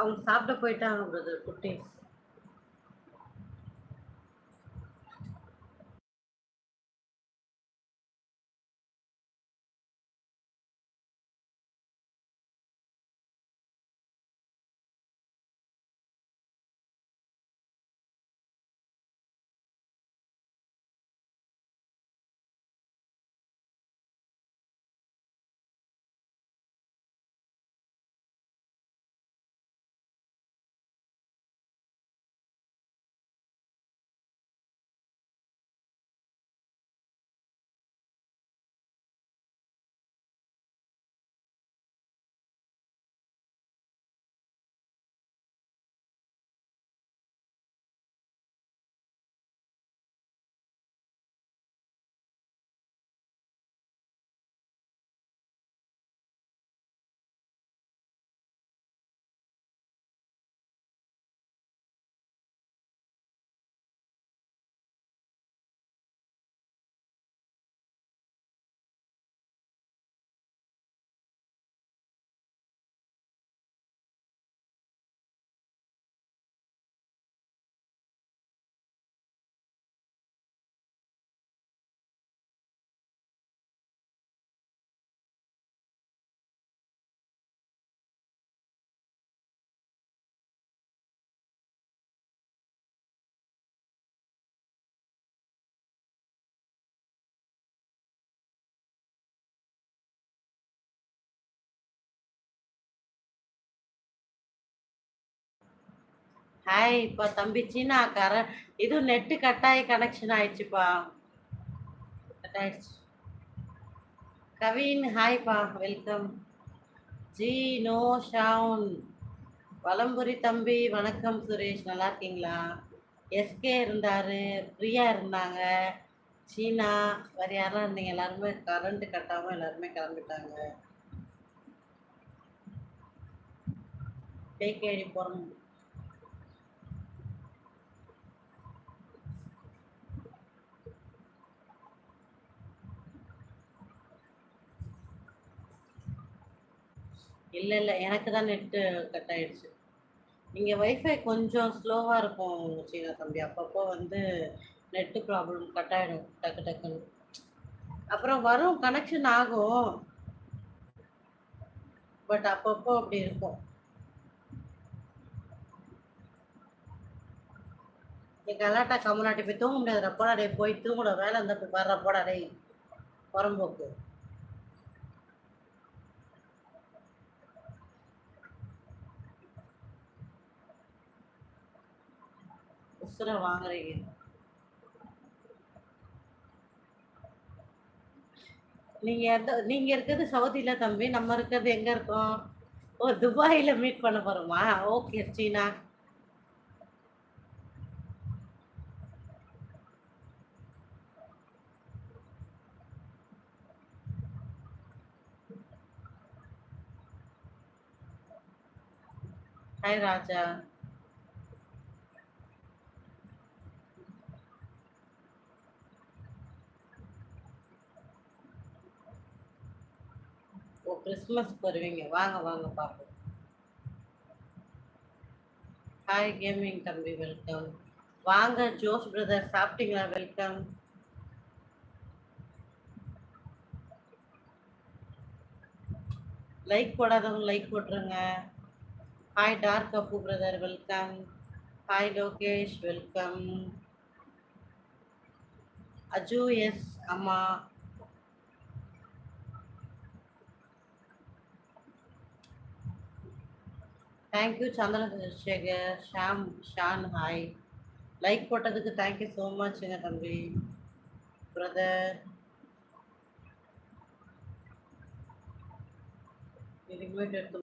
அவங்க சாப்பிட போயிட்டாங்க பிரதர் குட்டீஸ் ஹாய் இப்போ தம்பி சீனா கர இது நெட்டு கட்டாய கனெக்ஷன் ஆயிடுச்சுப்பா. கட் ஆயிடுச்சு கவின் ஹாய்ப்பா வெல்கம் ஜி நோ ஷவுன். வலம்புரி தம்பி வணக்கம் சுரேஷ். நல்லா இருக்கீங்களா? எஸ்கே இருந்தார். பிரியா இருந்தாங்க. சீனா வேறு யாரெல்லாம் இருந்தீங்க? எல்லாருமே கரண்ட் கட்டாமல் எல்லாருமே கிளம்பிட்டாங்க. பேக்கேடி போகிறோம் இல்லை இல்லை. எனக்கு தான் நெட்டு கட் ஆயிடுச்சு. இங்கே வைஃபை கொஞ்சம் ஸ்லோவாக இருக்கும் சீனா தம்பி. அப்பப்போ வந்து நெட்டு ப்ராப்ளம் கட் ஆகிடும் டக்கு டக்குன்னு. அப்புறம் வரும் கனெக்ஷன் ஆகும். பட் அப்பப்போ அப்படி இருக்கும். நீ கலாட்டா கம்மநாட்டி போய் தூங்க முடியாது போடா போய் தூங்கணும் வேலை இருந்தால் போய் வர்ற போடா டேய். புறம்போக்கு. உசுரை வாங்குறீங்க. நீங்க எந்த நீங்க இருக்கிறது சவுதியில தம்பி நம்ம இருக்கிறது எங்க இருக்கோம்? ஓ துபாயில மீட் பண்ண போறோமா? Okay Seena. Hi Raja. Christmas வருவீங்க. வாங்க வாங்க பார்ப்போம். ஹாய் கேமிங் தம்பி வெல்கம் வாங்க ஜோஸ் பிரதர் சாப்பிட்டீங்களா? வெல்கம் லைக் போடாதவங்க லைக் போட்டுருங்க. Hi dark Appu brother welcome hi Lokesh welcome Aju S அம்மா. Thank you Chandrasekhar Sham Shan hi like போட்டதுக்கு தேங்க்யூ ஸோ மச்ங்க தம்பி. பிரதர் இதுக்கு எடுத்து